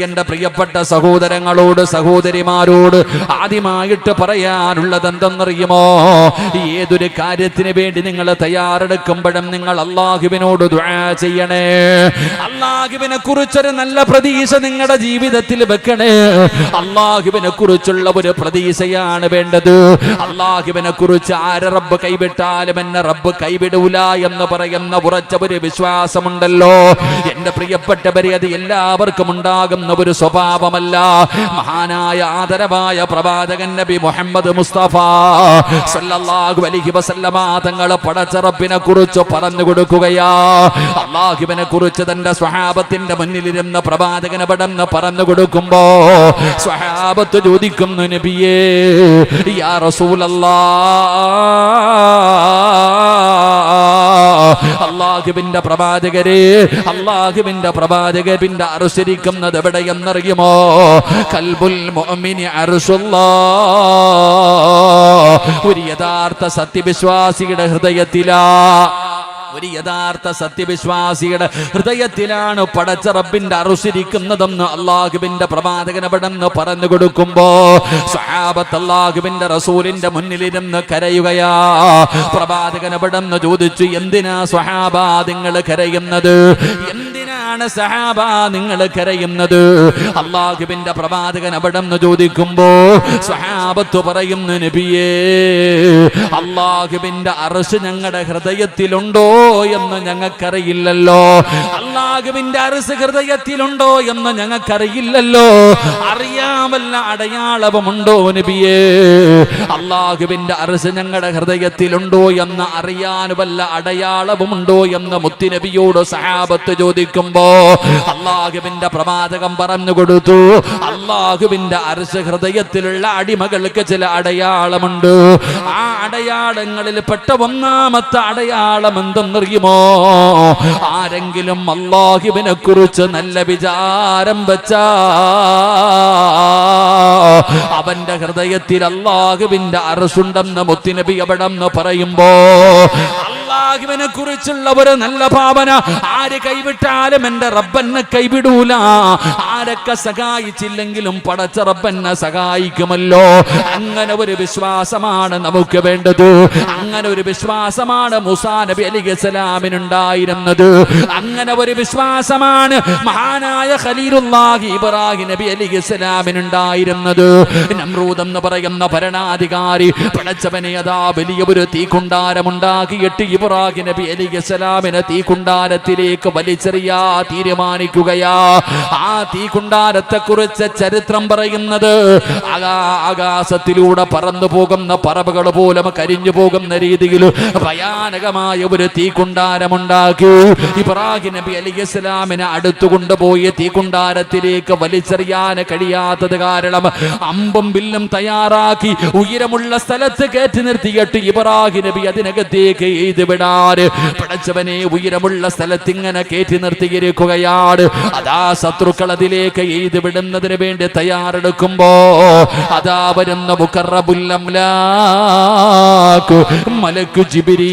എന്റെ പ്രിയപ്പെട്ട സഹോദരങ്ങളോട് സഹോദരിമാരോട് ആദ്യമായിട്ട് പറയാനുള്ളത് എന്തെന്നറിയുമോ? ഏതൊരു കാര്യത്തിന് വേണ്ടി നിങ്ങൾ തയ്യാറെടുക്കുമ്പോഴും നിങ്ങൾ അള്ളാഹുവിനോട് ചെയ്യണേ. അള്ളാഹുവിനെ കുറിച്ചൊരു നല്ല പ്രതീക്ഷ നിങ്ങളുടെ ജീവിതത്തിൽ വെക്കണേ. അള്ളാഹുവിനെ കുറിച്ചുള്ള ഒരു പ്രതീക്ഷയാണ് വേണ്ടത്. അള്ളാഹുവിനെ കുറിച്ച് ആരെ റബ്ബ് കൈവിട്ടാലും എന്നെ റബ്ബ് കൈവിടൂല എന്ന് പറയുന്ന ഉറച്ച ഒരു വിശ്വാസമുണ്ടല്ലോ. എന്റെ പ്രിയപ്പെട്ടവരെ അത് എല്ലാവർക്കും ഉണ്ടാകുന്ന ഒരു സ്വഭാവമല്ല. മഹാനായ ആദരവായ പ്രവാചകൻ നബി മുഹമ്മദ് മുസ്തഫ സല്ലല്ലാഹു അലൈഹി വസല്ലമ തങ്ങൾ പടച്ചറപ്പിനെ കുറിച്ച് പറഞ്ഞു കൊടുക്കുകയാ. അള്ളാഹുവിനെ കുറിച്ച് തന്റെ സ്വഹാബത്തിന്റെ മുന്നിലിരുന്ന പ്രവാചകനെ പടന്ന് പറഞ്ഞു കൊടുക്കുമ്പോ സ്വഹാബത്ത് ചോദിക്കുന്നു നബിയേ യാ റസൂലല്ലാ അള്ളാഹുവിന്റെ പ്രവാചകരെ അള്ളാഹുവിന്റെ പ്രവാചകന്റെ അനുസരിക്കുന്നത് എവിടെയെന്നറിയുമോ? കൽബുൽ ഒരു യഥാർത്ഥ സത്യവിശ്വാസിയുടെ ഹൃദയത്തിലാ. ഒരു യഥാർത്ഥ സത്യവിശ്വാസിയുടെ ഹൃദയത്തിലാണ് പടച്ച റബ്ബിന്റെ അറുസിരിക്കുന്നതെന്ന് അള്ളാഹുബിന്റെ പ്രവാചകനപടെന്ന് പറഞ്ഞു കൊടുക്കുമ്പോ സ്വഹാബത്ത് അള്ളാഹുബിന്റെ റസൂലിന്റെ മുന്നിലിരുന്ന് കരയുകയാ. പ്രവാചകനപടെന്ന് ചോദിച്ചു എന്തിനാ സ്വഹാബ നിങ്ങൾ കരയുന്നത്? എന്തിനാണ് സഹാബ നിങ്ങൾ കരയുന്നത്? അള്ളാഹുബിന്റെ പ്രവാചകൻ അവിടെന്ന് ചോദിക്കുമ്പോ സഹാബത്ത് പറയുന്നു നബിയേ അള്ളാഹുബിന്റെ അറസ് ഞങ്ങളുടെ ഹൃദയത്തിലുണ്ടോ എന്ന് ഞങ്ങൾക്കറിയില്ലല്ലോ അള്ളാഹുബിന്റെ അറസ് ഹൃദയത്തിലുണ്ടോ എന്ന് ഞങ്ങൾക്കറിയില്ലല്ലോ അറിയാമല്ല അടയാളവുമുണ്ടോ നബിയേ? അള്ളാഹുവിന്റെ അറസ് ഞങ്ങളുടെ ഹൃദയത്തിലുണ്ടോ എന്ന് അറിയാൻ വല്ല അടയാളവുമുണ്ടോ എന്ന് മുത്തിനബിയോട് സഹാബത്ത് ചോദിക്കുമ്പോ അള്ളാഹുവിന്റെ പ്രവാചകം പറഞ്ഞു കൊടുത്തു. അള്ളാഹുവിന്റെ അറസ് ഹൃദയത്തിലുള്ള അടിമകൾക്ക് ചില അടയാളമുണ്ട്. ആ അടയാളങ്ങളിൽ പെട്ട ഒന്നാമത്തെ അടയാളം എന്തെന്നറിയുമോ? ആരെങ്കിലും അള്ളാഹുവിനെ കുറിച്ച് നല്ല വിചാരം വെച്ചാ അവന്റെ ഹൃദയത്തിൽ അള്ളാഹുവിന്റെ അറസുണ്ടെന്ന് മുത്തിനബി എവിടെന്ന് പറയുമ്പോ അള്ളാഹുവിനെ കുറിച്ചുള്ള ഒരു നല്ല ഭാവന. ആര് കൈവിട്ടാലും എന്റെ റബ്ബന്നെ കൈവിടൂല. ആരൊക്കെ സഹായിച്ചില്ലെങ്കിലും പടച്ച റബ്ബന്നെ സഹായിക്കുമല്ലോ. അങ്ങനെ ഒരു വിശ്വാസമാണ് നമുക്ക് വേണ്ടത്. അങ്ങനെ ഒരു വിശ്വാസമാണ് മുസാ നബി അലി ഉണ്ടായിരുന്നത് അങ്ങനെ ഒരു വിശ്വാസമാണ് മഹാനായ ഖലീലുല്ലാഹി ഇബ്രാഹിം നബി അലി ഉണ്ടായിരുന്നത് നമ്രൂദ് എന്ന് പറയുന്ന ഭരണാധികാരി പടച്ചവനെ അതാ വലിയ ഒരു തീ തീക്കുണ്ടാരമുണ്ടാക്കിയിട്ട് ഇബ്രാഹിം നബി അലി ഇസ്ലാമിനെ തീക്കുണ്ടാരത്തിലേക്ക് വലിച്ചെറിയാ തീരുമാനിക്കുകയാ. ആ തീകുണ്ടാരത്തെ കുറിച്ച് ചരിത്രം പറയുന്നത് ആകാ ആകാശത്തിലൂടെ പറന്നു പോകുന്ന പറവുകൾ പോലും കരിഞ്ഞു പോകുന്ന രീതിയിൽ ഭയാനകമായ ഒരു തീകുണ്ടാരമുണ്ടാക്കി ഇബ്രാഹിം നബി അലി ഇസ്ലാമിനെ കൊണ്ടുപോയി തീകുണ്ടാരത്തിലേക്ക് വലിച്ചെറിയാൻ കഴിയാത്തത് കാരണം അമ്പും വില്ലും തയ്യാറാക്കി ഉയരമുള്ള സ്ഥലത്ത് കയറ്റി നിർത്തിയിട്ട് ഇബ്രാഹിം നബി അതിനകത്തേക്ക് എഴുതി വിടാറ്. പടച്ചവനെ ഉയരമുള്ള സ്ഥലത്ത് ഇങ്ങനെ കയറ്റി നിർത്തിയിരിക്കുകയാണ്. അതാ ശത്രുക്കൾ അതിലേക്ക് എഴുതി വിടുന്നതിന് വേണ്ടി തയ്യാറെടുക്കുമ്പോ അതാ വരുന്ന മുക്കറബുല്ലംലാക്ക് മലക്കു ജിബിരീ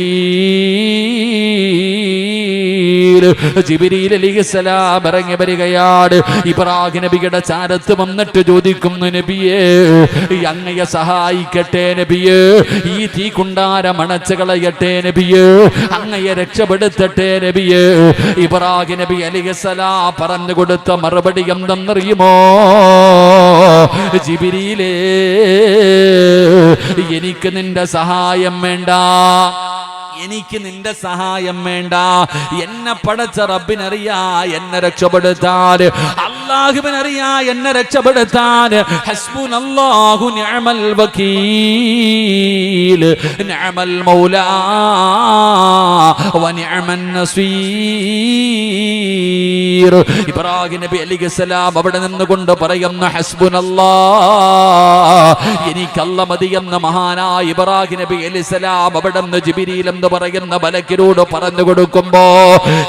ജിബിരിയിൽ അലിഹിസലാം ഇറങ്ങി വരികയാണ്. ഇബ്രാഹിം നബിയുടെ ചാരത്ത് വന്നിട്ട് ചോദിക്കുന്നു നബിയേ അങ്ങയെ സഹായിക്കട്ടെ നബിയേ. ഈ തീ കുണ്ടാരം അണച്ചു കളയട്ടെ നബിയേ. അങ്ങയെ രക്ഷപ്പെടുത്തട്ടെ നബിയെ. ഇബ്രാഹിം നബി അലിഹിസലാ പറഞ്ഞു കൊടുത്ത മറുപടി എന്തെന്നറിയുമോ? ജിബിരിയിലേ എനിക്ക് നിന്റെ സഹായം വേണ്ട. എനിക്ക് നിന്റെ സഹായം വേണ്ട. എന്നെ പടച്ച റബ്ബിനറിയാ എന്നെ രക്ഷപ്പെടുത്താൻ. അള്ളാഹുവിനറിയാ എന്നെ രക്ഷപ്പെടുത്താൻ. ഹസ്ബുനല്ലാഹു നിഅമൽ വകീൽ. നിഅമൽ മൗലാ വ നിഅമൻ നസീർ. ഇബ്രാഹിം നബി അലിഹിസ്സലാം അവിടെ നിന്നുകൊണ്ട് പറയുന്ന ഹസ്ബുനല്ലാ എനിക്കല്ല എന്ന മഹാനായ ഇബ്രാഹിം നബി അലിസ്സലാം അവിടെ നിന്ന് ജിബിരിയിൽ എന്ന് പറയുന്ന ബലക്കിനോട് പറഞ്ഞു കൊടുക്കുമ്പോ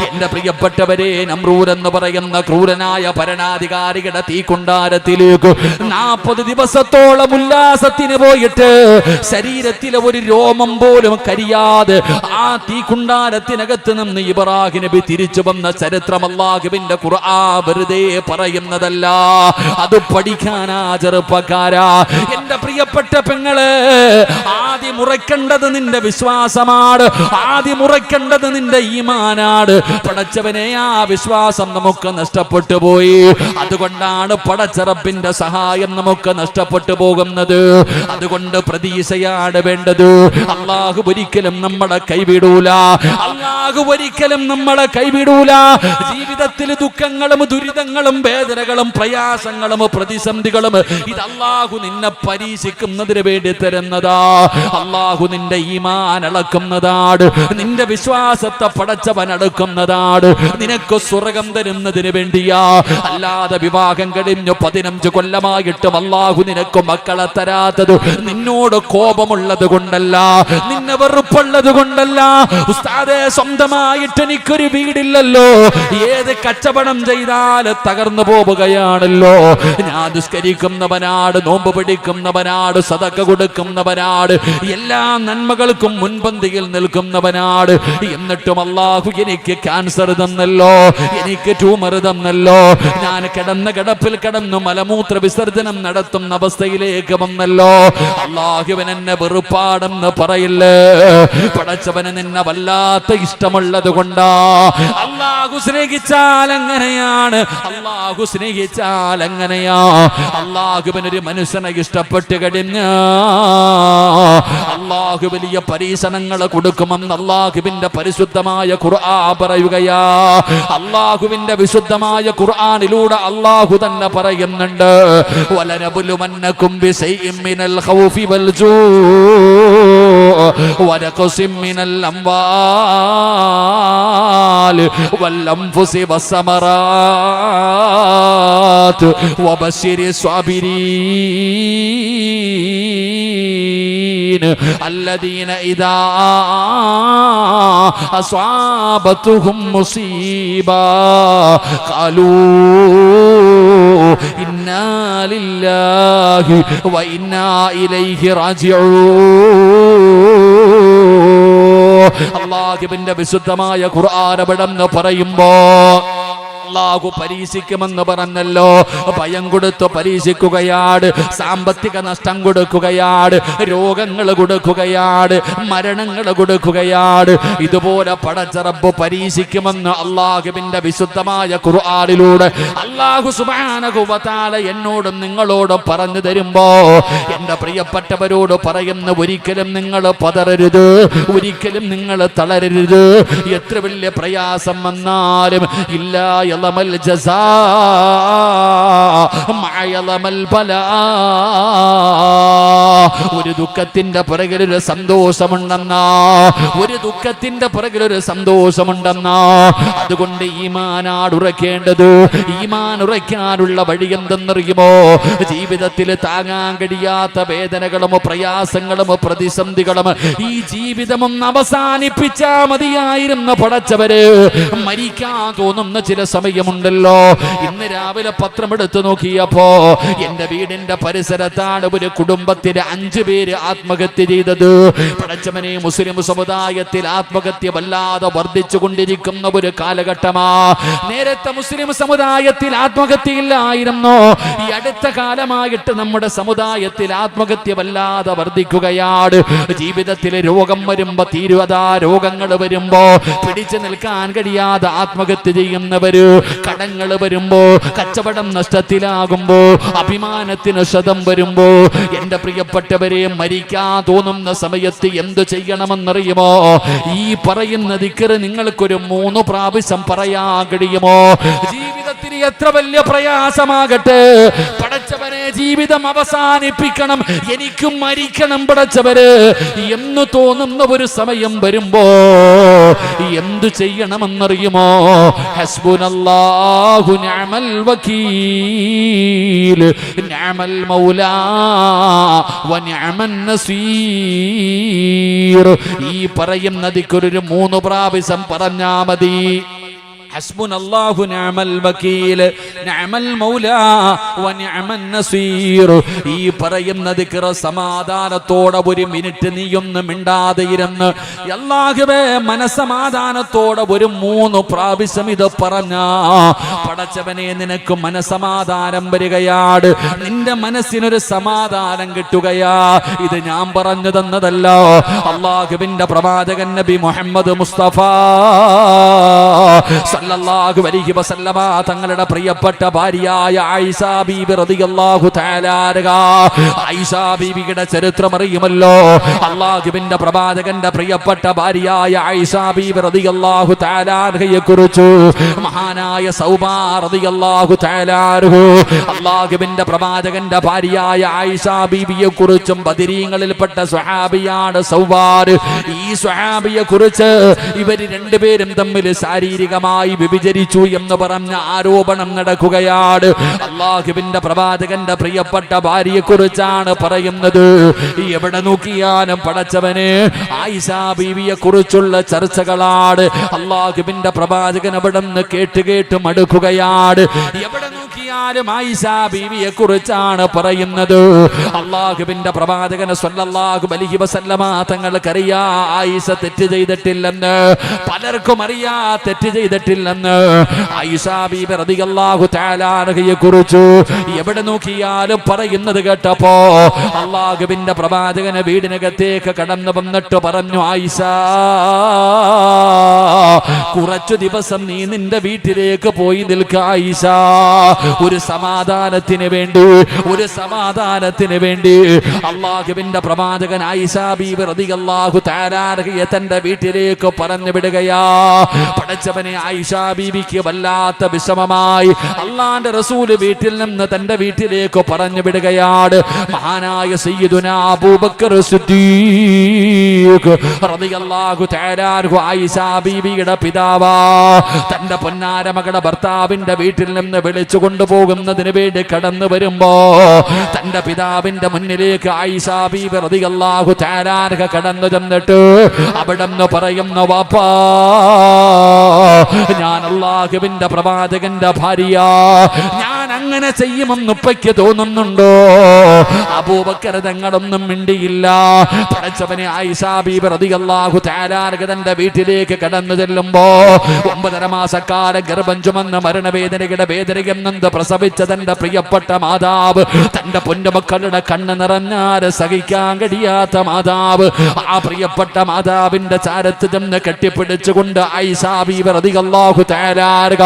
എന്റെ പ്രിയപ്പെട്ടവരെ നമ്രൂർ എന്ന് പറയുന്ന ക്രൂരനായ ഭരണ ഭരണാധികാരികളുടെ തീക്കുണ്ടാരത്തിലേക്ക് നാൽപ്പത് ദിവസത്തോളം ഉല്ലാസത്തിന് പോയിട്ട് ശരീരത്തിലെ ഒരു രോമം പോലും കരിയാതെ ആ തീക്കുണ്ടാരത്തിനകത്ത് നിന്ന് ഇബ്രാഹിം നബി തിരിച്ചു വന്ന ചരിത്രം അള്ളാഹുബിന്റെ ഖുർആ വെറുതെ പറയുന്നതല്ല. അത് പഠിക്കാനാ ചെറുപ്പക്കാരാ എന്റെ പ്രിയപ്പെട്ട പെങ്ങൾ ആദ്യം ഉറക്കേണ്ടത് നിന്റെ വിശ്വാസമാണ്. ആദ്യം ഉറക്കേണ്ടത് നിന്റെ ഈമാനാണ്. പടച്ചവനെ ആ വിശ്വാസം നമുക്ക് നഷ്ടപ്പെട്ടു പോയി. അതുകൊണ്ടാണ് പടച്ചറപ്പിന്റെ സഹായം നമുക്ക് നഷ്ടപ്പെട്ടു പോകുന്നത്. അതുകൊണ്ട് പ്രതീക്ഷയാണ് വേണ്ടത്. അള്ളാഹു ഒരിക്കലും നമ്മളെ കൈവിടൂല. അള്ളാഹു ഒരിക്കലും നമ്മളെ കൈവിടൂല. ജീവിതത്തിൽ ദുഃഖങ്ങളും ദുരിതങ്ങളും വേദനകളും പ്രയാസങ്ങളും പ്രതിസന്ധികളും ഇത് അള്ളാഹു നിന്നെ പരീക്ഷിക്കുന്നതിന് വേണ്ടി തരുന്നതാ. അള്ളാഹു നിന്റെ ഈമാൻ അളക്കുന്നതാണ്. നിന്റെ വിശ്വാസത്തെ പടച്ചവൻ അടക്കുന്നതാണ് നിനക്ക് സ്വർഗം തരുന്നതിന് വേണ്ടിയാ. അല്ലാതെ വിവാഹം കഴിഞ്ഞു പതിനഞ്ച് കൊല്ലമായിട്ടും അള്ളാഹു നിനക്ക് മക്കളെ തരാത്തത് നിന്നോട് കോപമുള്ളത് കൊണ്ടല്ല നിന്നെ വെറുപ്പുള്ളത് കൊണ്ടല്ല. ഉസ്താദെ സ്വന്തമായിട്ട് എനിക്കൊരു വീടില്ലല്ലോ. ഏത് കച്ചവടം ചെയ്താൽ തകർന്നു പോവുകയാണല്ലോ. ഞാൻ നിസ്കരിക്കുന്നവനാട് നോമ്പ് പിടിക്കുന്നവനാട് സതക്ക കൊടുക്കുന്നവനാട് എല്ലാ നന്മകൾക്കും മുൻപന്തിയിൽ നിൽക്കുന്നവനാട്. എന്നിട്ടും അള്ളാഹു എനിക്ക് ക്യാൻസർ തന്നല്ലോ എനിക്ക് ട്യൂമർ തന്നല്ലോ. ഞാൻ കിടന്ന കിടപ്പിൽ കിടന്നു മലമൂത്ര വിസർജനം നടത്തുന്ന അവസ്ഥയിലേക്ക് വന്നല്ലോ. അള്ളാഹുവൻ എന്നെ വെറുപ്പാടെന്ന് പറയില്ലേ? പടച്ചവന് നിന്നെ വല്ലാത്ത ഇഷ്ടമുള്ളത് കൊണ്ടാ. അള്ളാഹു സ്നേഹിച്ചാൽ എങ്ങനെയാണ്? അള്ളാഹു സ്നേഹിച്ചാൽ എങ്ങനെയാ? അള്ളാഹുവിനൊരു മനുഷ്യനെ ഇഷ്ടപ്പെട്ട് കഴിഞ്ഞ. അള്ളാഹു വലിയ പരീക്ഷണങ്ങൾ കൊടുക്കുമെന്ന് അള്ളാഹുവിന്റെ പരിശുദ്ധമായ ഖുർആ പറയുകയാ. അള്ളാഹുവിന്റെ വിശുദ്ധമായ ഖുർആനിലൂടെ അള്ളാഹു തന്നെ പറയുന്നുണ്ട് വലനബുലുമന്നകും ബിശൈഇൻ മിനൽ ഖൗഫി വൽ ജൂ വനഖസിം മിനൽ അംവാൽ والأنفس والثمرات وبشر الصابرين الذين إذا അസ്വാബത്തുഹും മുസീബ. കാലൂ ഇന്നാലില്ലാഹി വൈനാ ഇലൈഹി റാജിഊ. അള്ളാഹിബിന്റെ വിശുദ്ധമായ ഖുർആൻ എന്ന് പറയുമ്പോ അള്ളാഹു പരീക്ഷിക്കുമെന്ന് പറഞ്ഞല്ലോ. ഭയം കൊടുത്ത് പരീക്ഷിക്കുകയാണ് സാമ്പത്തിക നഷ്ടം കൊടുക്കുകയാണ് രോഗങ്ങൾ കൊടുക്കുകയാണ് മരണങ്ങൾ കൊടുക്കുകയാണ് ഇതുപോലെ പടച്ചറബ് പരീക്ഷിക്കുമെന്ന് അള്ളാഹുവിന്റെ വിശുദ്ധമായ ഖുർആാനിലൂടെ അള്ളാഹു സുബാനകുവത്താല എന്നോടും നിങ്ങളോടും പറഞ്ഞു തരുമ്പോ എന്റെ പ്രിയപ്പെട്ടവരോട് പറയുന്ന ഒരിക്കലും നിങ്ങൾ പതറരുത് ഒരിക്കലും നിങ്ങൾ തളരരുത്. എത്ര വലിയ പ്രയാസം വന്നാലും ഇല്ല يلم الجزاء مع ما البلاء. ഒരു ദുഃഖത്തിന്റെ പുറകിൽ ഒരു സന്തോഷമുണ്ടെന്നാ. ഒരു ദുഃഖത്തിന്റെ പുറകിൽ ഒരു സന്തോഷമുണ്ടെന്നാ. അതുകൊണ്ട് ഈമാനാട് ഉറക്കേണ്ടത്. ഈമാൻ ഉറയ്ക്കാനുള്ള വഴി എന്തെന്നറിയുമോ? ജീവിതത്തിൽ താങ്ങാൻ കഴിയാത്ത വേദനകളും പ്രയാസങ്ങളും പ്രതിസന്ധികളും ഈ ജീവിതം അവസാനിപ്പിച്ചാ മതിയായിരുന്നു പടച്ചവര്. മരിക്കാൻ തോന്നുന്ന ചില സമയമുണ്ടല്ലോ. ഇന്ന് രാവിലെ പത്രം എടുത്തു നോക്കിയപ്പോ എന്റെ വീടിന്റെ പരിസരത്താണ് ഒരു കുടുംബത്തിലെ അഞ്ചു പേര് ആത്മഹത്യ ചെയ്തത്. പടച്ചമനെ മുസ്ലിം സമുദായത്തിൽ ആത്മഹത്യ വല്ലാതെ വർദ്ധിച്ചു കൊണ്ടിരിക്കുന്ന ഒരു കാലഘട്ടമാ. നേരത്തെ മുസ്ലിം സമുദായത്തിൽ ആത്മഹത്യയില്ലായിരുന്നു. ഈ അടുത്ത കാലമായിട്ട് നമ്മുടെ സമുദായത്തിൽ ആത്മഹത്യ വല്ലാതെ വർദ്ധിക്കുകയാണ്. ജീവിതത്തിൽ രോഗം വരുമ്പോ തീരുവതാ രോഗങ്ങൾ വരുമ്പോ പിടിച്ചു നിൽക്കാൻ കഴിയാതെ ആത്മഹത്യ ചെയ്യുന്നവര് കടങ്ങൾ വരുമ്പോ കച്ചവടം നഷ്ടത്തിലാകുമ്പോ അഭിമാനത്തിന് ശതം വരുമ്പോ എന്റെ പ്രിയപ്പെട്ടവരെ മരിക്കാൻ തോന്നുന്ന സമയത്ത് എന്ത് ചെയ്യണമെന്നറിയുമോ? ഈ പറയുന്ന ദിക്കറ് നിങ്ങൾക്കൊരു മൂന്ന് പ്രാവശ്യം പറയാൻ കഴിയുമോ? ജീവിതത്തിന് എത്ര വലിയ പ്രയാസമാകട്ടെ? പടച്ചവനെ ജീവിതം അവസാനിപ്പിക്കണം. എനിക്ക് മരിക്കണം പടച്ചവര്. എന്ന് തോന്നുന്ന ഒരു സമയം വരുമ്പോ എന്തു ചെയ്യണമെന്നറിയുമോ? വകീൽ. മൗലാ വനിഅമൻ നസീർ. ഈ പറയുന്നതിക്കൊരു മൂന്ന് പ്രാവശ്യം പറഞ്ഞാ മതി. ഹസ്ബുനല്ലാഹു നിഅമൽ വകീൽ നിഅമൽ മൗലാ വ നിഅമൻ ഈ പറയുന്ന ദിക്ർ സമാധാനത്തോടെ ഒരു മിനിറ്റ് നീയൊന്നും മിണ്ടാതെ ഇരുന്ന് അല്ലാഹുവേ മനസമാധാനത്തോടെ ഒരു മൂന്ന് പ്രാവശ്യം ഇത് പറഞ്ഞ പടച്ചവനെ നിനക്ക് മനസമാധാനം വരികയാണ് നിന്റെ മനസ്സിനൊരു സമാധാനം കിട്ടുകയാ. ഇത് ഞാൻ പറഞ്ഞു തന്നതല്ലോ. അള്ളാഹുവിന്റെ പ്രവാചകൻ നബി മുഹമ്മദ് മുസ്തഫ സല്ലല്ലാഹു അലൈഹി വസല്ലമ തങ്ങളുടെ പ്രിയപ്പെട്ട ഭാര്യയായ ആയിഷ ബീബി റളിയല്ലാഹു തആലാരക ആയിഷ ബീബിയുടെ ചരിത്രം അറിയുമല്ലോ. അള്ളാഹുവിന്റെ പ്രവാചകന്റെ പ്രിയപ്പെട്ട ഭാര്യയായ ആയിഷ ബീബി റളിയല്ലാഹു തആല അൻഹയെ കുറിച്ച്. മഹാനായ സൗബാ റളിയല്ലാഹു തആലാരഹു അള്ളാഹുവിന്റെ പ്രവാചകന്റെ ഭാര്യയായ ആയിഷ ബീബിയെ കുറിച്ചും ബദരീങ്ങളിൽപ്പെട്ട സ്വഹാബിയാണ് സൗബാർ ഈ സ്വഹാബിയെ കുറിച്ച് ഇവർ രണ്ടുപേരും തമ്മിൽ ശാരീരികമായി വിഭജിച്ചു എന്ന് പറഞ്ഞ ആരോപണം നടക്കുകയാണ്. അള്ളാഹുവിന്റെ പ്രവാചകന്റെ പ്രിയപ്പെട്ട ഭാര്യയെ കുറിച്ചാണ് പറയുന്നത് എവിടെ നോക്കിയാലും പടച്ചവന് ആയിഷ ബീവിയെ കുറിച്ചുള്ള ചർച്ചകളാണ്. അള്ളാഹുവിന്റെ പ്രവാചകൻ അവിടെ നിന്ന് കേട്ട് കേട്ട് മടുക്കുകയാണ്. എവിടെ നോക്കിയാലും ആയിഷ ബീവിയെ കുറിച്ചാണ് പറയുന്നത്. അള്ളാഹുബിന്റെ പ്രവാചകന് സ്വല്ലാഹു അലൈഹി വസല്ലമ തങ്ങൾക്കറിയാ ആയിഷ തെറ്റ് ചെയ്തിട്ടില്ലെന്ന്. പലർക്കും അറിയാ തെറ്റ് ചെയ്തിട്ടില്ലെന്ന്. ആയിഷ ബീബി റളിയല്ലാഹു തആല അൻഹയെ കുറിച്ച് എവിടെ നോക്കിയാലും പറയുന്നത് കേട്ടപ്പോ അള്ളാഹുബിന്റെ പ്രവാചകന് വീടിനകത്തേക്ക് കടന്നു വന്നിട്ട് പറഞ്ഞു ആയിഷ കുറച്ചു ദിവസം നീ നിന്റെ വീട്ടിലേക്ക് പോയി നിൽക്ക ആയിഷ. ഒരു സമാധാനത്തിന് വേണ്ടി ഒരു സമാധാനത്തിന് വേണ്ടി അള്ളാഹുവിന്റെ പ്രവാചകൻ തന്റെ വീട്ടിലേക്ക് പറഞ്ഞു വിടുകയാ. പടച്ചവനെ ആയിഷാ ബീബിക്ക് വല്ലാത്ത വിഷമമായി അള്ളാന്റെ റസൂൽ വീട്ടിൽ നിന്ന് തന്റെ വീട്ടിലേക്ക് പറഞ്ഞു വിടുകയാണ്. മഹാനായ സയ്യിദുന അബൂബക്കർ സിദ്ദീഖ് ആയിഷാ പിതാവാ. തന്റെ പൊന്നാര മകളുടെ ഭർത്താവിന്റെ വീട്ടിൽ നിന്ന് വിളിച്ചു കൊണ്ടുപോകുന്നതിന് വേണ്ടി കടന്നു വരുമ്പോ തന്റെ പിതാവിന്റെ മുന്നിലേക്ക് ആയിഷാബിഹു തആല കടന്നു ചെന്നിട്ട് അവിടെ നിന്ന് പറയുന്ന വാപ്പാ ഞാൻ അള്ളാഹുവിന്റെ പ്രവാചകന്റെ ഭാര്യ. ഞാൻ അങ്ങനെ ചെയ്യുമെന്ന് ഉപ്പയ്ക്ക് തോന്നുന്നുണ്ടോ? അബൂബക്കർ തങ്ങളൊന്നും മിണ്ടിയില്ല. പടച്ചവനെ ആയിഷാ ബീബി താരാർഗതന്റെ വീട്ടിലേക്ക് കടന്നു ചെല്ലുമ്പോ ഒമ്പതര മാസക്കാല ഗർഭം ചുമന്ന് മരണവേദനയുടെ വേദനയും നന്ദ് പ്രസവിച്ച തന്റെ പ്രിയപ്പെട്ട മാതാവ്. തന്റെ പൊന്നുമക്കളുടെ കണ്ണ് നിറഞ്ഞാൽ സഹിക്കാൻ കഴിയാത്ത മാതാവ്. ആ പ്രിയപ്പെട്ട മാതാവിന്റെ ചാരത്ത് ചെന്ന് കെട്ടിപ്പിടിച്ചുകൊണ്ട് ഐസാബി തആല അൻഹ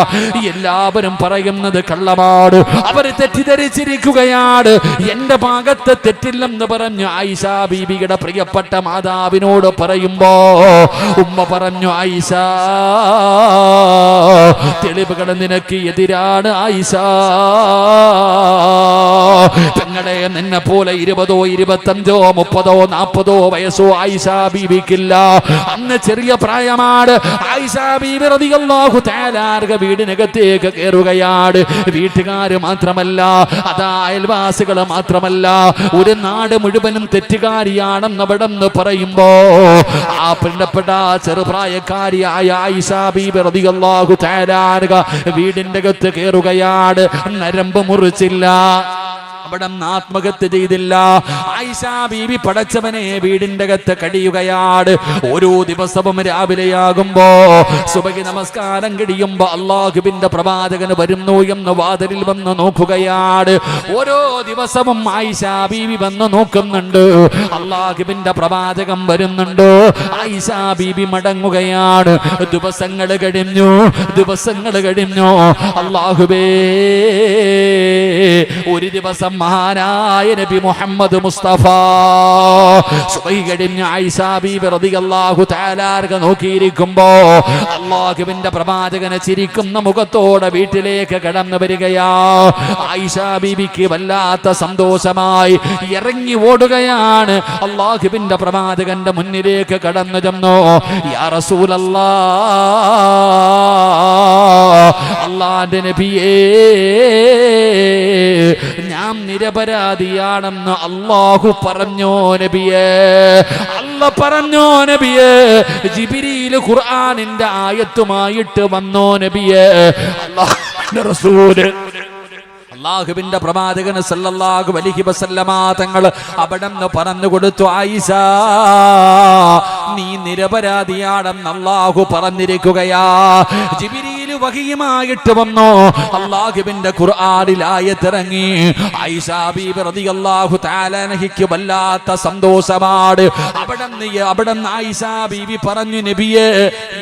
എല്ലാവരും പറയുന്നത് കള്ളമാണ്. അവർ തെറ്റിദ്ധരിച്ചിരിക്കുകയാണ്. എന്റെ ഭാഗത്ത് തെറ്റില്ലെന്ന് പറഞ്ഞു ആയിഷ ബീബിയുടെ പ്രിയപ്പെട്ട മാതാവിനോട് പറയുമ്പോ ഉമ്മ പറഞ്ഞു ആയിഷ തെളിവുകൾ നിനക്ക് എതിരാണ് ആയിഷ. തങ്ങളെ നിന്നെ പോലെ ഇരുപതോ ഇരുപത്തഞ്ചോ മുപ്പതോ നാൽപ്പതോ വയസ്സോ ആയിഷ ബീബിക്കില്ല. അന്ന് ചെറിയ പ്രായമാണ്. ആയിഷ ബീബി തആല അൻഹ വീടിനകത്തേക്ക് കയറുകയാണ്. വീട്ടുകാര് മാത്രമല്ല അതാ അയൽവാസികൾ മാത്രമല്ല ഒരു നാട് മുഴുവനും തെറ്റുകാരിയാണെന്ന് അവിടെ നിന്ന് പറയുമ്പോ ആ പ്രിയപ്പെട്ട ചെറുപ്രായക്കാരിയായ വീടിന്റെ അകത്ത് കയറുകയാണ് നരമ്പ് മുറിച്ചില്ല. അവിടെ ആത്മഹത്യ ചെയ്തില്ല. ആയിഷ ബീവി പടച്ചവനെ വീടിന്റെ അകത്ത് കഴിയുകയാണ്. ഓരോ ദിവസവും രാവിലെയാകുമ്പോ സുബഹി നമസ്കാരം കഴിയുമ്പോ അള്ളാഹുബിന്റെ പ്രവാചകന് വരുന്നു എന്ന് വാതിലിൽ വന്ന് നോക്കുകയാണ്. ഓരോ ദിവസവും ആയിഷ ബീവി വന്ന് നോക്കുന്നുണ്ട്. അള്ളാഹുബിന്റെ പ്രവാചകം വരുന്നുണ്ട്. ആയിഷ ബീവി മടങ്ങുകയാണ്. ദിവസങ്ങൾ കഴിഞ്ഞു ദിവസങ്ങൾ കഴിഞ്ഞു. അള്ളാഹുബേ ഒരു ദിവസം മഹാനായ നബി മുഹമ്മദ് മുസ്തഫ. കഴിഞ്ഞ തആല അൻഹ നോക്കിയിരിക്കുമ്പോ അള്ളാഹുവിന്റെ പ്രവാചകനെ ചിരിക്കുന്ന മുഖത്തോടെ വീട്ടിലേക്ക് കടന്നു വരികയാ. ബീബിക്ക് വല്ലാത്ത സന്തോഷമായി ഇറങ്ങി ഓടുകയാണ്. അള്ളാഹുവിന്റെ പ്രവാചകന്റെ മുന്നിലേക്ക് കടന്നു ചെന്നു. യാ റസൂലല്ലാ അള്ളാന്റെ നബിയേ ഞാൻ നിരപരാധിയാണെന്ന് അള്ളാഹു പറഞ്ഞോ നബിയേ. അല്ല പറഞ്ഞോ നബിയേ. ജിബിരിയിൽ ഖുർആാനിന്റെ ആയത്തുമായിട്ട് വന്നോ നബിയേ. റസൂൽ. അള്ളാഹുവിന്റെ പ്രവാചകന് സല്ലല്ലാഹു അലൈഹി വസല്ലമ തങ്ങൾ അവിടെ നിന്ന് പറഞ്ഞു കൊടുത്തു ആയിഷ നീ നിരപരാധിയാണെന്ന് അള്ളാഹു പറഞ്ഞിരിക്കുകയാ. ജിബിരിയിൽ വഹിയുമായിട്ട് വന്നു? അള്ളാഹുബിന്റെ ഖുർആാനിലായ തിറങ്ങി ബീബി റളിയല്ലാഹു തആല അൻഹയ്ക്ക് വല്ലാത്ത സന്തോഷമാണ്. അവിടെ നിന്ന് അവിടെ നിന്ന് ഐസാ ബീവി പറഞ്ഞു നബിയെ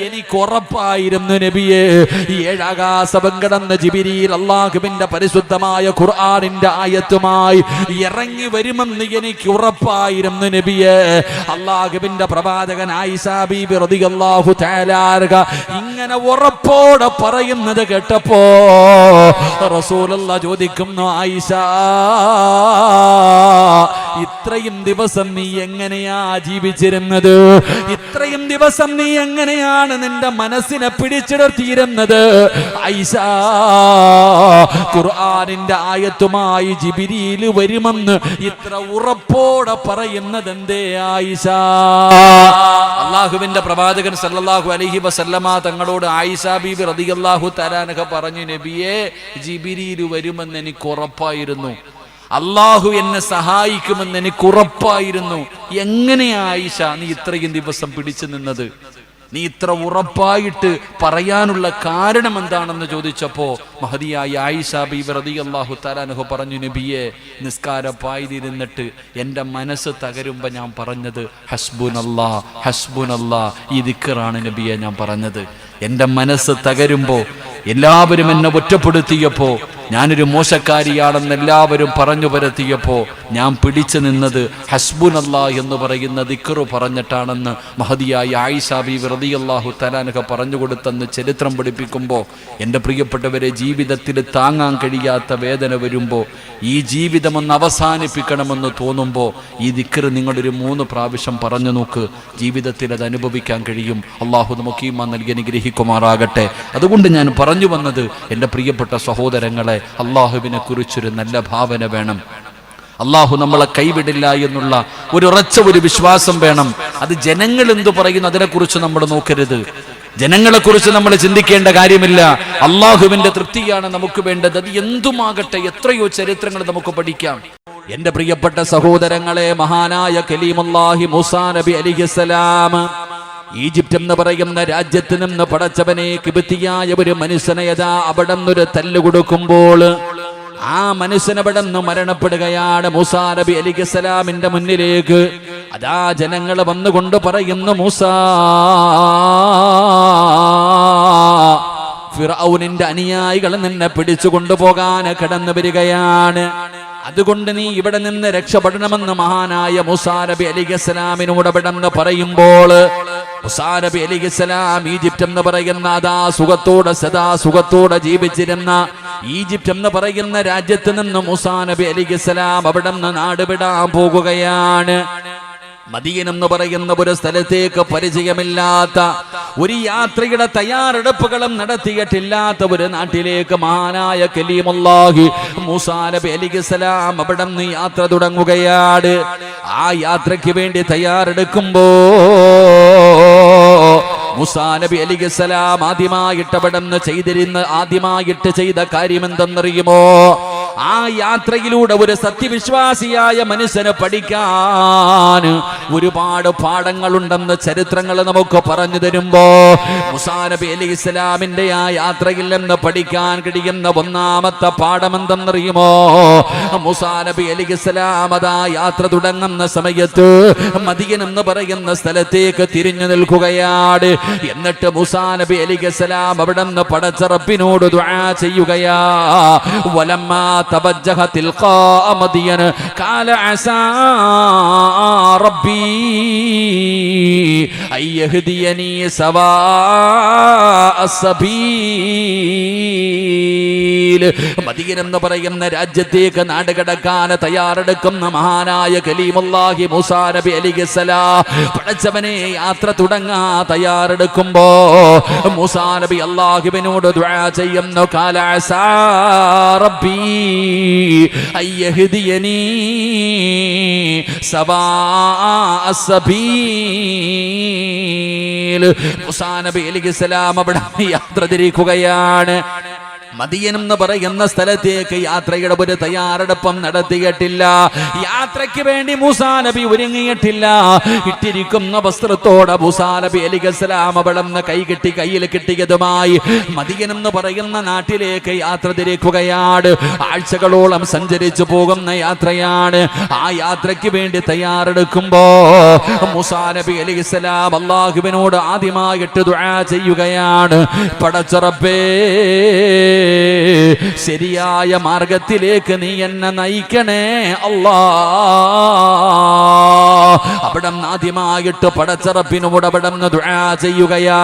എനിക്ക് ഉറപ്പായിരുന്നു നബിയെ ഏഴാകാശം കടന്ന ജിബിരിയിൽ അള്ളാഹുവിന്റെ പരിശുദ്ധമായ ഖുർആാനിന്റെ ആയത്തുമായി ഇറങ്ങി വരുമെന്ന് എനിക്ക് ഉറപ്പായിരുന്നു നബിയെ. അള്ളാഹുവിന്റെ പ്രവാചകൻ ആയിഷ ബീബി റളിയല്ലാഹു തആല അൻഹ ഇങ്ങനെ ഉറപ്പോടെ പറയുന്നത് കേട്ടപ്പോ റസൂലുള്ള ചോദിക്കുന്നു ആയിഷ ഇത്രയും ദിവസം നീ എങ്ങനെയാ ജീവിച്ചിരുന്നത്? ഇത്രയും ദിവസം നീ എങ്ങനെയാണ് നിന്റെ മനസ്സിനെ പിടിച്ചിടത്തിയിരുന്നത് ഐഷ ഖുർആനിന്റെ ആയത്തുമായി ജിബിരിയിൽ വരുമെന്ന് ഇത്ര ഉറപ്പോടെ പറയുന്നത് എന്തേ ആയിഷ അള്ളാഹുവിന്റെ പ്രവാചകൻ സല്ലാഹു അലഹി വസല്ലമ തങ്ങളോട് ആയിഷ ബീബി റളിയല്ലാഹു തരാനൊക്കെ പറഞ്ഞു നബിയെ ജിബിരിയിൽ വരുമെന്ന് എനിക്ക് ഉറപ്പായിരുന്നു. അള്ളാഹു എന്നെ സഹായിക്കുമെന്ന് എനിക്ക് ഉറപ്പായിരുന്നു. എങ്ങനെയായിഷ നീ ഇത്രയും ദിവസം പിടിച്ചു നിന്നത്? നീ ഇത്ര ഉറപ്പായിട്ട് പറയാനുള്ള കാരണം എന്താണെന്ന് ചോദിച്ചപ്പോ മഹതിയായ ആയിഷ ബീബി അള്ളാഹു തആലാനഹു പറഞ്ഞു നബിയെ നിസ്കാരപ്പായിരുന്നിട്ട് എന്റെ മനസ്സ് തകരുമ്പോ ഞാൻ പറഞ്ഞത് ഹസ്ബുനല്ലാ ഹസ്ബുനല്ലാ ഈ ദിക്കറാണ് നബിയെ ഞാൻ പറഞ്ഞത്. എന്റെ മനസ്സ് തകരുമ്പോൾ എല്ലാവരും എന്നെ ഒറ്റപ്പെടുത്തിയപ്പോ ഞാനൊരു മോശക്കാരിയാണെന്ന് എല്ലാവരും പറഞ്ഞു പരത്തിയപ്പോ ഞാൻ പിടിച്ചു നിന്നത് ഹസ്ബുനല്ല എന്ന് പറയുന്ന ദിക്കറു പറഞ്ഞിട്ടാണെന്ന് മഹതിയായ ആയിഷ ബി റളിയല്ലാഹു തലാനക പറഞ്ഞു കൊടുത്തെന്ന് ചരിത്രം പഠിപ്പിക്കുമ്പോൾ എന്റെ പ്രിയപ്പെട്ടവരെ ജീവിതത്തിൽ താങ്ങാൻ കഴിയാത്ത വേദന വരുമ്പോൾ ഈ ജീവിതം ഒന്ന് അവസാനിപ്പിക്കണമെന്ന് തോന്നുമ്പോൾ ഈ ദിക്കറ് നിങ്ങളൊരു മൂന്ന് പ്രാവശ്യം പറഞ്ഞു നോക്ക് ജീവിതത്തിൽ അത് അനുഭവിക്കാൻ കഴിയും. അള്ളാഹു നമുക്ക് ഈ നൽകി അനുഗ്രഹിക്കുമാറാകട്ടെ. അതുകൊണ്ട് ഞാൻ പറഞ്ഞു വന്നത് എന്റെ പ്രിയപ്പെട്ട സഹോദരങ്ങളെ അള്ളാഹുവിനെ കുറിച്ചൊരു നല്ല ഭാവന വേണം. അള്ളാഹു നമ്മളെ കൈവിടില്ല എന്നുള്ള ഒരു ഉറച്ച ഒരു വിശ്വാസം വേണം. അത് ജനങ്ങൾ എന്തു പറയുന്നു അതിനെക്കുറിച്ച് നമ്മൾ നോക്കരുത്. ജനങ്ങളെ കുറിച്ച് നമ്മൾ ചിന്തിക്കേണ്ട കാര്യമില്ല. അള്ളാഹുവിന്റെ തൃപ്തിയാണ് നമുക്ക് വേണ്ടത്. അത് എന്തുമാകട്ടെ എത്രയോ ചരിത്രങ്ങൾ നമുക്ക് പഠിക്കാം. എന്റെ പ്രിയപ്പെട്ട സഹോദരങ്ങളെ മഹാനായ കലീമുല്ലാഹി മുസാ നബി അലിഹിസലാം ഈജിപ്റ്റ് എന്ന് പറയുന്ന രാജ്യത്ത് നിന്ന് പടച്ചവനെ കിബത്തിയായ ഒരു മനുഷ്യനെ യഥാ അവിടെ നിന്നൊരു തല്ല് കൊടുക്കുമ്പോൾ ആ മനുഷ്യനവിടെ നിന്ന് മരണപ്പെടുകയാണ്. മൂസാ നബി അലിഖലാമിന്റെ മുന്നിലേക്ക് അതാ ജനങ്ങൾ വന്നുകൊണ്ട് പറയുന്നു മൂസാ ഫിറൌനിന്റെ അനുയായികൾ നിന്നെ പിടിച്ചു കൊണ്ടുപോകാൻ കടന്നു വരികയാണ്. അതുകൊണ്ട് നീ ഇവിടെ നിന്ന് രക്ഷപ്പെടണമെന്ന് മഹാനായ മുസാനബി അലിഖലാമിനോട് അവിടെ നിന്ന് പറയുമ്പോൾ അലി ഇസ്ലാം ഈജിപ്റ്റ് എന്ന് പറയുന്ന അതാ സുഖത്തോടെ സദാ സുഖത്തോടെ ജീവിച്ചിരുന്ന ഈജിപ്റ്റ് എന്ന് പറയുന്ന രാജ്യത്ത് നിന്ന് ഹുസാനബി അലി ഇസ്ലാം അവിടെ നിന്ന് നാടുവിടാൻ പോകുകയാണ്. മദീൻ എന്ന് പറയുന്ന ഒരു സ്ഥലത്തേക്ക് പരിചയമില്ലാത്ത ഒരു യാത്രയുടെ തയ്യാറെടുപ്പുകളും നടത്തിയിട്ടില്ലാത്ത ഒരു നാട്ടിലേക്ക് മഹാനായ കലീമുല്ലാഹി മൂസാ നബി അലിഖലാം അവിടെ നിന്ന് യാത്ര തുടങ്ങുകയാണ്. ആ യാത്രയ്ക്ക് വേണ്ടി തയ്യാറെടുക്കുമ്പോ മുസാ നബി അലിഖലാം ആദ്യമായിട്ട് അവിടെ ചെയ്തിരുന്ന ആദ്യമായിട്ട് ചെയ്ത കാര്യം എന്തെന്നറിയുമോ ആ യാത്രയിലൂടെ ഒരു സത്യവിശ്വാസിയായ മനുഷ്യന് പഠിക്കാൻ ഒരുപാട് പാഠങ്ങളുണ്ടെന്ന് ചരിത്രങ്ങൾ നമുക്ക് പറഞ്ഞു തരുമ്പോ മുസാനബി അലി ഇസ്ലാമിന്റെ ആ യാത്രയിൽ നിന്ന് പഠിക്കാൻ കഴിയുന്ന ഒന്നാമത്തെ പാഠം എന്തെന്നറിയുമോ മുസാനബി അലി ഇസ്ലാം അതാ യാത്ര തുടങ്ങുന്ന സമയത്ത് മദിയൻ പറയുന്ന സ്ഥലത്തേക്ക് തിരിഞ്ഞു നിൽക്കുകയാണ്. എന്നിട്ട് മുസാനബി അലി ഇസ്ലാം അവിടെ നിന്ന് പടച്ചറപ്പിനോട് ചെയ്യുകയാ. വലമ്മാ توجه تلقاء مدين قال عسى ربي أن يهديني سواء മദീനെന്ന് പറയുന്ന രാജ്യത്തേക്ക് നാട് കടക്കാൻ തയ്യാറെടുക്കുന്ന മഹാനായ കലീമുല്ലാഹി മുസാ നബി അലിഗസല പടച്ചവനെ യാത്ര തുടങ്ങാ തയ്യാറെടുക്കുമ്പോ മുസാ നബി അള്ളാഹുവിനോട് ചെയ്യുന്നു. കാലാസാറബി അയ്യഹിദിയനീ സവാ അസബീ അസ്സബീൽ മുസാ നബി അലിഖലാം അവിടെ യാത്ര തിരിക്കുകയാണ്. മദിയൻ എന്ന് പറയുന്ന സ്ഥലത്തേക്ക് യാത്രയുടെ ഒരു തയ്യാറെടുപ്പം നടത്തിയിട്ടില്ല. യാത്രയ്ക്ക് വേണ്ടി മൂസാ നബി ഒരുങ്ങിയിട്ടില്ല. ഇട്ടിരിക്കുന്ന വസ്ത്രത്തോടെ മൂസാ നബി അലിഖലാം അവളെന്ന് കൈ കെട്ടി കയ്യിൽ കിട്ടിയതുമായി മദിയൻ എന്ന് പറയുന്ന നാട്ടിലേക്ക് യാത്ര തിരിക്കുകയാണ്. ആഴ്ചകളോളം സഞ്ചരിച്ചു പോകുന്ന യാത്രയാണ്. ആ യാത്രയ്ക്ക് വേണ്ടി തയ്യാറെടുക്കുമ്പോ മൂസാ നബി അലിഖലാം അള്ളാഹുവിനോട് ആദ്യമായിട്ട് ദുആ ചെയ്യുകയാണ്. പടച്ചറപ്പേ ശരിയായ മാർഗത്തിലേക്ക് നീ എന്നെ നയിക്കണേ അല്ലാ. അവിടെ ആദ്യമായിട്ട് പടച്ചറപ്പിനോട് ഉടപെടുന്ന ചെയ്യുകയാ.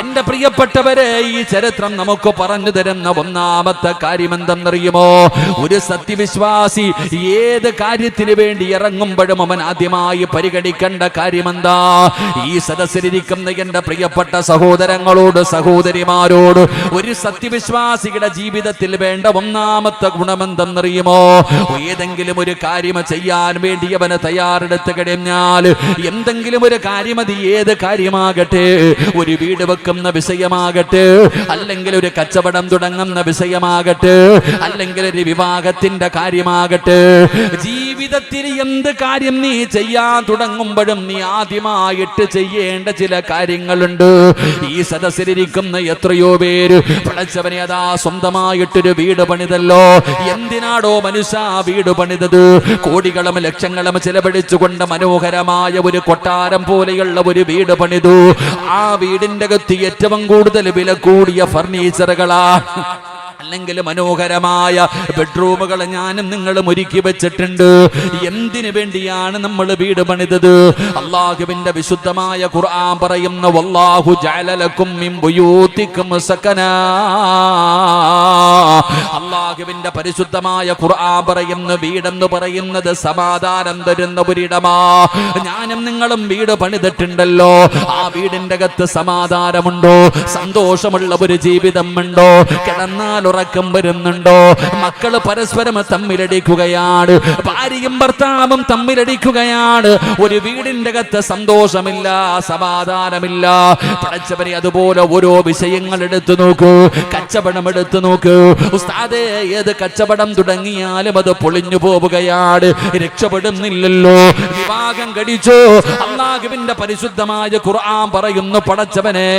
എന്റെ പ്രിയപ്പെട്ടവരെ ഈ ചരിത്രം നമുക്ക് പറഞ്ഞു തരുന്ന ഒന്നാമത്തെ കാര്യം എന്തെന്നറിയുമോ ഒരു സത്യവിശ്വാസി ഏത് കാര്യത്തിന് വേണ്ടി ഇറങ്ങുമ്പോഴും അവൻ ആദ്യമായി പരിഗണിക്കേണ്ട കാര്യമെന്താ? ഈ സദസ്സിലിരിക്കുന്ന എന്റെ പ്രിയപ്പെട്ട സഹോദരങ്ങളോട് സഹോദരിമാരോട് ഒരു സത്യവിശ്വാസിയുടെ ജീവിതത്തിൽ വേണ്ട ഒന്നാമത്തെ ഗുണമെന്തെന്നറിയുമോ? ഏതെങ്കിലും ഒരു കാര്യം ചെയ്യാൻ വേണ്ടി അവന് തയ്യാറെടുത്ത് കഴിഞ്ഞാൽ എന്തെങ്കിലും ഒരു കാര്യം അത് ഏത് കാര്യമാകട്ടെ? ഒരു വീട് വെക്കുന്ന വിഷയമാകട്ടെ അല്ലെങ്കിൽ ഒരു കച്ചവടം തുടങ്ങുന്ന വിഷയമാകട്ടെ അല്ലെങ്കിൽ ഒരു വിവാഹത്തിന്റെ കാര്യമാകട്ടെ. ജീവിതത്തിൽ എന്ത് കാര്യം നീ ചെയ്യാൻ തുടങ്ങുമ്പോഴും നീ ആദ്യമായിട്ട് ചെയ്യേണ്ട ചില കാര്യങ്ങളുണ്ട്. ഈ സദസ്സിലിരിക്കുന്ന എത്രയോ പേര് പടച്ചവനെ അതാ സ്വന്തമായിട്ടൊരു വീട് പണിതല്ലോ. എന്തിനാടോ മനുഷ്യ വീട് പണിതത്? കോടികളും ലക്ഷങ്ങളും ചെലവഴിച്ചുകൊണ്ട് മനോഹരമായ ഒരു കൊട്ടാരം പോലെയുള്ള ഒരു വീട് പണിതു. ആ വീടിന്റെ അകത്ത് ഏറ്റവും കൂടുതൽ വില കൂടിയ ഫർണിച്ചറുകളാ. അല്ലെങ്കിൽ മനോഹരമായ ബെഡ്റൂമുകൾ ഞാനും നിങ്ങളും ഒരുക്കി വെച്ചിട്ടുണ്ട്. എന്തിനു വേണ്ടിയാണ് നമ്മൾ വീട് പണിതത്? അള്ളാഹുവിന്റെ വിശുദ്ധമായ ഖുർആൻ പറയുന്ന വല്ലാഹു ജാലലക്കും അള്ളാഹുവിന്റെ പരിശുദ്ധമായ ഖുർആൻ പറയുന്ന വീടെന്ന് പറയുന്നത് സമാധാനം തരുന്ന ഒരിടമാ. ഞാനും നിങ്ങളും വീട് പണിതിട്ടുണ്ടല്ലോ. ആ വീടിന്റെ അകത്ത് സമാധാനമുണ്ടോ? സന്തോഷമുള്ള ഒരു ജീവിതം ഉണ്ടോ? കിടന്നാൽ ഉറക്കം വരുന്നുണ്ടോ? മക്കൾ പരസ്പരം തമ്മിലടിക്കുകയാണ്. ഭാര്യയും ഭർത്താവും തമ്മിലടിക്കുകയാണ്. ഒരു വീടിന്റെ അകത്ത് സന്തോഷമില്ല സമാധാനമില്ല. പഠിച്ചവരെ അതുപോലെ ഓരോ വിഷയങ്ങൾ എടുത്തു നോക്കൂ കച്ചവടം എടുത്തു നോക്കൂ. ഉസ്താദേ ഏത് കച്ചവടം തുടങ്ങിയാലും അത് പൊളിഞ്ഞു പോവുകയാണ്. രക്ഷപ്പെടുന്നില്ലല്ലോ. വിവാഹം കടിച്ചു അള്ളാഹുവിന്റെ പരിശുദ്ധമായ ഖുർആൻ പറയുന്നു പടച്ചവനെ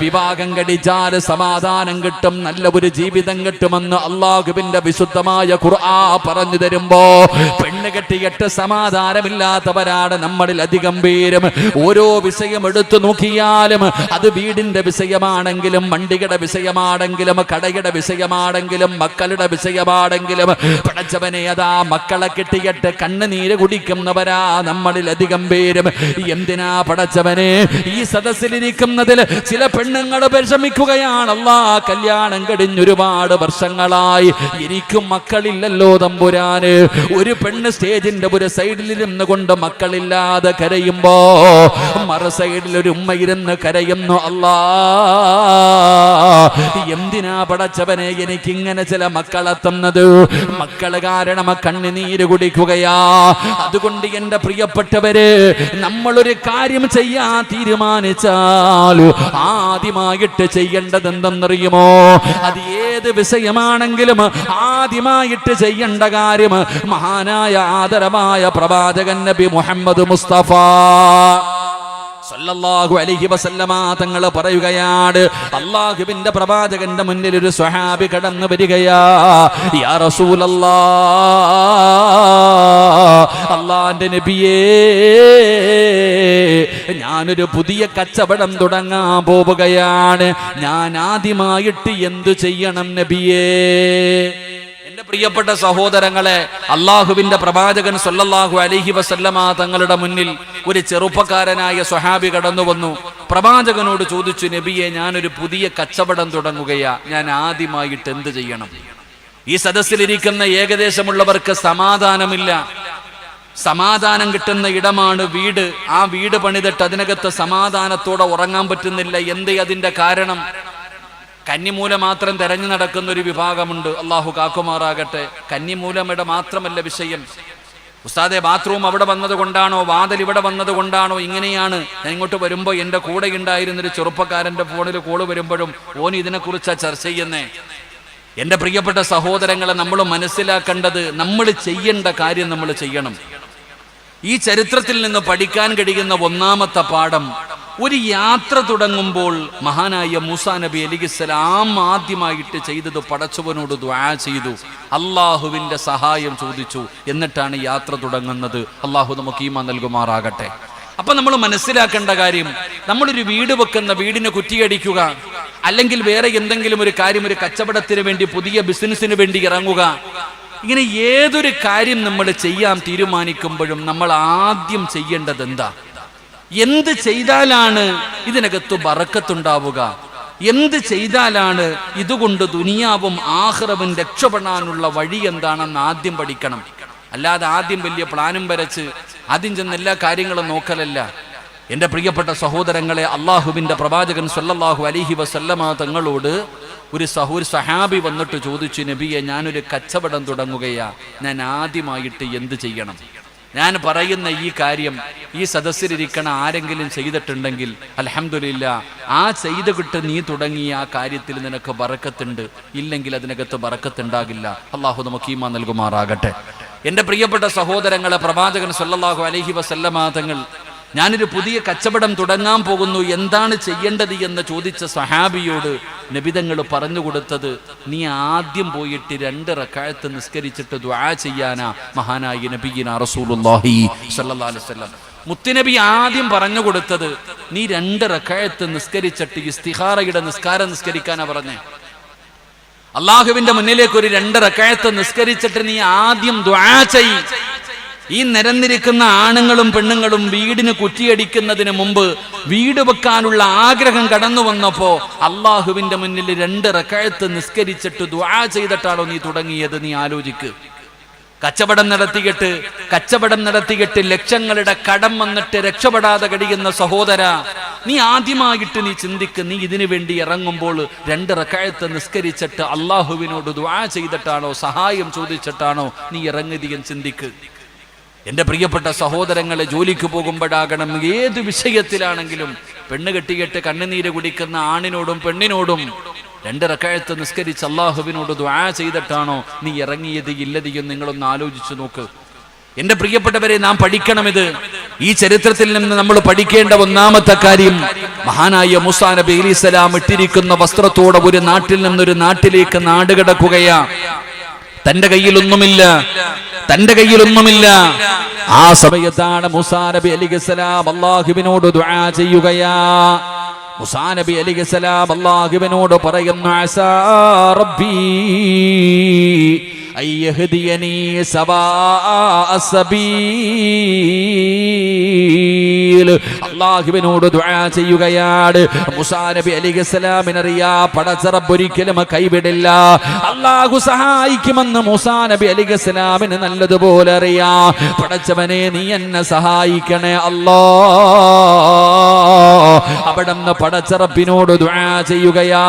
വിവാഹം കടിച്ചാൽ സമാധാനം കിട്ടും നല്ല ഒരു ജീവിതം കിട്ടുമെന്ന് അള്ളാഹുവിന്റെ വിശുദ്ധമായ ഖുർആ പറഞ്ഞു തരുമ്പോ പെണ്ണ് കെട്ടിയിട്ട് സമാധാനമില്ലാത്തവരാണ് നമ്മളിൽ അധികം പേരും. ഓരോ വിഷയം എടുത്തു നോക്കിയാലും അത് വീടിന്റെ വിഷയമാണെങ്കിലും വണ്ടിയുടെ വിഷയമാണെങ്കിലും കടയുടെ വിഷയമാണെങ്കിലും മക്കളുടെ വിഷയമാണെങ്കിലും പടച്ചവനെ അതാ മക്കളെ കെട്ടിയിട്ട് കണ്ണുനീര് കുടിക്കുന്നവരാ നമ്മളിൽ അധികം പേരും. എന്തിനാ പടച്ചവനെ? ഈ സദസ്സിലിരിക്കുന്നതിൽ ചില പെണ്ണുങ്ങൾ വിഷമിക്കുകയാണല്ലാ കല്യാണം കഴിഞ്ഞൊരുപാട് വർഷങ്ങളായി. എനിക്കും മക്കളില്ലല്ലോ തമ്പുരാന്. ഒരു പെണ്ണ് സ്റ്റേജിന്റെ ഒരു സൈഡിൽ ഇരുന്ന് കൊണ്ട് മക്കളില്ലാതെ കരയുമ്പോ മറ സൈഡിൽ ഒരു ഉമ്മ ഇരുന്ന് കരയുന്നു. അല്ലാ എന്തിനാ പടച്ചവനെ എനിക്ക് ഇങ്ങനെ ചില മക്കളെത്തുന്നത് തന്നത്. മക്കൾ കാരണം കണ്ണുനീര് കുടിക്കുകയാ. അതുകൊണ്ട് എന്റെ പ്രിയപ്പെട്ടവര് നമ്മളൊരു കാര്യം ചെയ്യാൻ തീരുമാനിച്ചാൽ ആദ്യമായിട്ട് ചെയ്യേണ്ടത് എന്തെന്നറിയുമോ അത് ഏത് വിഷയമാണെങ്കിലും ആദ്യമായിട്ട് ചെയ്യേണ്ട കാര്യം മഹാനായ ആദരമായ പ്രവാചകൻ നബി മുഹമ്മദ് മുസ്തഫ. സല്ലല്ലാഹു അലൈഹി വസല്ലമ തങ്ങൾ പറയുകയാണ് അള്ളാഹുവിന്റെ പ്രവാചകന്റെ മുന്നിൽ ഒരു സ്വഹാബി കടന്നു വരികയാ. യാ റസൂലല്ലാ അള്ളാന്റെ നബിയേ ഞാനൊരു പുതിയ കച്ചവടം തുടങ്ങാൻ പോവുകയാണ്. ഞാൻ ആദ്യമായിട്ട് എന്തു ചെയ്യണം നബിയേ? എന്റെ പ്രിയപ്പെട്ട സഹോദരങ്ങളെ അള്ളാഹുവിന്റെ പ്രവാചകൻ സൊല്ലാഹു അലൈഹി വസല്ലമ തങ്ങളുടെ മുന്നിൽ ഒരു ചെറുപ്പക്കാരനായ സ്വഹാബി കടന്നു വന്നു. പ്രവാചകനോട് ചോദിച്ചു നബിയെ ഞാനൊരു പുതിയ കച്ചവടം തുടങ്ങുകയാ. ഞാൻ ആദ്യമായിട്ട് എന്ത് ചെയ്യണം? ഈ സദസ്സിലിരിക്കുന്ന ഏകദേശമുള്ളവർക്ക് സമാധാനമില്ല. സമാധാനം കിട്ടുന്ന ഇടമാണ് വീട്. ആ വീട് പണിതിട്ട് അതിനകത്ത് സമാധാനത്തോടെ ഉറങ്ങാൻ പറ്റുന്നില്ല. എന്തേ അതിന്റെ കാരണം? കന്നിമൂല മാത്രം തെരഞ്ഞു നടക്കുന്ന ഒരു വിഭാഗമുണ്ട്. അള്ളാഹു കാക്കുമാറാകട്ടെ. കന്നിമൂലമിട മാത്രമല്ല വിഷയം. ഉസ്താദെ ബാത്റൂം അവിടെ വന്നത് കൊണ്ടാണോ വാതിൽ ഇവിടെ വന്നത് കൊണ്ടാണോ ഇങ്ങനെയാണ്. ഞാൻ ഇങ്ങോട്ട് വരുമ്പോൾ എന്റെ കൂടെ ഉണ്ടായിരുന്നൊരു ചെറുപ്പക്കാരന്റെ ഫോണിൽ കോൾ വരുമ്പോഴും ഓൻ ഇതിനെക്കുറിച്ചാണ് ചർച്ച ചെയ്യുന്നേ. എന്റെ പ്രിയപ്പെട്ട സഹോദരങ്ങളെ നമ്മൾ മനസ്സിലാക്കേണ്ടത് നമ്മൾ ചെയ്യേണ്ട കാര്യം നമ്മൾ ചെയ്യണം. ഈ ചരിത്രത്തിൽ നിന്ന് പഠിക്കാൻ കഴിയുന്ന ഒന്നാമത്തെ പാഠം ഒരു യാത്ര തുടങ്ങുമ്പോൾ മഹാനായ മൂസാ നബി അലിഖിസ്സലാം ആദ്യമായിട്ട് ചെയ്തത് പടച്ചവനോട് ദ്വാ ചെയ്തു. അള്ളാഹുവിന്റെ സഹായം ചോദിച്ചു. എന്നിട്ടാണ് യാത്ര തുടങ്ങുന്നത്. അള്ളാഹു നമുക്ക് ഈമ നൽകുമാറാകട്ടെ. അപ്പൊ നമ്മൾ മനസ്സിലാക്കേണ്ട കാര്യം നമ്മളൊരു വീട് വെക്കുന്ന വീടിനെ കുറ്റിയടിക്കുക അല്ലെങ്കിൽ വേറെ എന്തെങ്കിലും ഒരു കാര്യം ഒരു കച്ചവടത്തിന് വേണ്ടി പുതിയ ബിസിനസ്സിന് വേണ്ടി ഇറങ്ങുക ഇങ്ങനെ ഏതൊരു കാര്യം നമ്മൾ ചെയ്യാൻ തീരുമാനിക്കുമ്പോഴും നമ്മൾ ആദ്യം ചെയ്യേണ്ടത് എന്താ? എന്ത് ചെയ്താലാണ് ഇതിനകത്ത് ബറക്കത്തുണ്ടാവുക? എന്ത് ചെയ്താലാണ് ഇതുകൊണ്ട് ദുനിയാവും ആഹ്റവും രക്ഷപ്പെടാനുള്ള വഴി എന്താണെന്ന് ആദ്യം പഠിക്കണം. അല്ലാതെ ആദ്യം വലിയ പ്ലാനും വരച്ച് ആദ്യം ചെന്ന് എല്ലാ കാര്യങ്ങളും നോക്കലല്ല. എന്റെ പ്രിയപ്പെട്ട സഹോദരങ്ങളെ അള്ളാഹുവിന്റെ പ്രവാചകൻ സല്ലല്ലാഹു അലിഹി വസല്ലമ തങ്ങളോട് ഒരു സഹൂർ സഹാബി വന്നിട്ട് ചോദിച്ചു നബിയെ ഞാനൊരു കച്ചവടം തുടങ്ങുകയാ. ഞാൻ ആദ്യമായിട്ട് എന്ത് ചെയ്യണം? ഞാൻ പറയുന്ന ഈ കാര്യം ഈ സദസ്സിലിരിക്കണ ആരെങ്കിലും ചെയ്തിട്ടുണ്ടെങ്കിൽ അലഹമില്ല ആ ചെയ്ത് കിട്ട് നീ തുടങ്ങിയ ആ കാര്യത്തിൽ നിനക്ക് ബറക്കത്തുണ്ട്. ഇല്ലെങ്കിൽ അതിനകത്ത് ബറക്കത്തുണ്ടാകില്ല. അള്ളാഹു നമുക്ക് നൽകുമാറാകട്ടെ. എന്റെ പ്രിയപ്പെട്ട സഹോദരങ്ങളെ പ്രവാചകൻ സല്ലാഹു അലഹി വസല്ലമ തങ്ങൾ ഞാനൊരു പുതിയ കച്ചവടം തുടങ്ങാൻ പോകുന്നു. എന്താണ് ചെയ്യേണ്ടത് എന്ന് ചോദിച്ച സഹാബിയോട് നബിതങ്ങൾ പറഞ്ഞു കൊടുത്തത് നീ ആദ്യം പോയിട്ട് രണ്ട് റക്കാഴത്ത് നിസ്കരിച്ചിട്ട് ദ്വാ ചെയ്യാനാ മഹാനായി നബീന അലൈഹി വസല്ലം. മുത്തുനബി ആദ്യം പറഞ്ഞു കൊടുത്തത് നീ രണ്ട് റക്കാഴത്ത് നിസ്കരിച്ചിട്ട് ഇസ്തിഹാറയുടെ നിസ്കാരം നിസ്കരിക്കാനാ പറഞ്ഞേ. അള്ളാഹുവിന്റെ മുന്നിലേക്ക് ഒരു രണ്ട് റക്കായത്ത് നിസ്കരിച്ചിട്ട് നീ ആദ്യം ദ്വാ ചെയ്. ഈ നിരന്നിരിക്കുന്ന ആണുങ്ങളും പെണ്ണുങ്ങളും വീടിന് കുറ്റിയടിക്കുന്നതിന് മുമ്പ് വീട് വെക്കാനുള്ള ആഗ്രഹം കടന്നു വന്നപ്പോ അള്ളാഹുവിന്റെ മുന്നിൽ രണ്ട് റക്കായത്ത് നിസ്കരിച്ചിട്ട് ദ്വാ ചെയ്തിട്ടാണോ നീ തുടങ്ങിയത് നീ ആലോചിക്ക്. കച്ചവടം നടത്തിയിട്ട് കച്ചവടം നടത്തിയിട്ട് ലക്ഷങ്ങളുടെ കടം വന്നിട്ട് രക്ഷപ്പെടാതെ കഴിയുന്ന സഹോദര നീ ആദ്യമായിട്ട് നീ ചിന്തിക്ക് നീ ഇതിനു വേണ്ടി ഇറങ്ങുമ്പോൾ രണ്ട് റക്കായത്ത് നിസ്കരിച്ചിട്ട് അള്ളാഹുവിനോട് ദ്വാ ചെയ്തിട്ടാണോ സഹായം ചോദിച്ചിട്ടാണോ നീ ഇറങ്ങുകയും ചിന്തിക്ക്. എന്റെ പ്രിയപ്പെട്ട സഹോദരങ്ങളെ ജോലിക്ക് പോകുമ്പോഴാകണം ഏത് വിഷയത്തിലാണെങ്കിലും പെണ്ണ് കെട്ടിയിട്ട് കണ്ണുനീര് കുടിക്കുന്ന ആണിനോടും പെണ്ണിനോടും രണ്ട് റക്കായത്ത് നിസ്കരിച്ച് അള്ളാഹുവിനോട് ദ്വാ ചെയ്തിട്ടാണോ നീ ഇറങ്ങിയത് ഇല്ലതിയും നിങ്ങളൊന്ന് ആലോചിച്ചു നോക്ക്. എന്റെ പ്രിയപ്പെട്ടവരെ നാം പഠിക്കണം ഇത് ഈ ചരിത്രത്തിൽ നിന്ന് നമ്മൾ പഠിക്കേണ്ട ഒന്നാമത്തെ കാര്യം മഹാനായ മുസാ നബി അലിസ്സലാം ഇട്ടിരിക്കുന്ന വസ്ത്രത്തോടെ ഒരു നാട്ടിൽ നിന്നൊരു നാട്ടിലേക്ക് നാട് കിടക്കുകയാ. തന്റെ കയ്യിലൊന്നുമില്ല തന്റെ കയ്യിലൊന്നുമില്ല. ആ സമയത്താണ് മുസാനബി അലിഖലാം അള്ളാഹുവിനോട് ദുആ ചെയ്യുകയാ. മുസാനബി അലിഖലാം അള്ളാഹുവിനോട് പറയുന്നു അസാ റബ്ബി സവാ സബീൽ. അള്ളാഹുവിനോട് ദുആ ചെയ്യുകയാണ്. മുസാ നബി അലിഖലാമിനറിയാ പടച്ചറബൊരിക്കലും കൈവിടില്ല. അള്ളാഹു സഹായിക്കുമെന്ന് മുസാ നബി അലിഖലാമിന് നല്ലതുപോലെ അറിയാ. പടച്ചവനെ നീ എന്നെ സഹായിക്കണേ അല്ലോ. അവിടെ നിന്ന് പടച്ചറപ്പിനോട് ദുആ ചെയ്യുകയാ.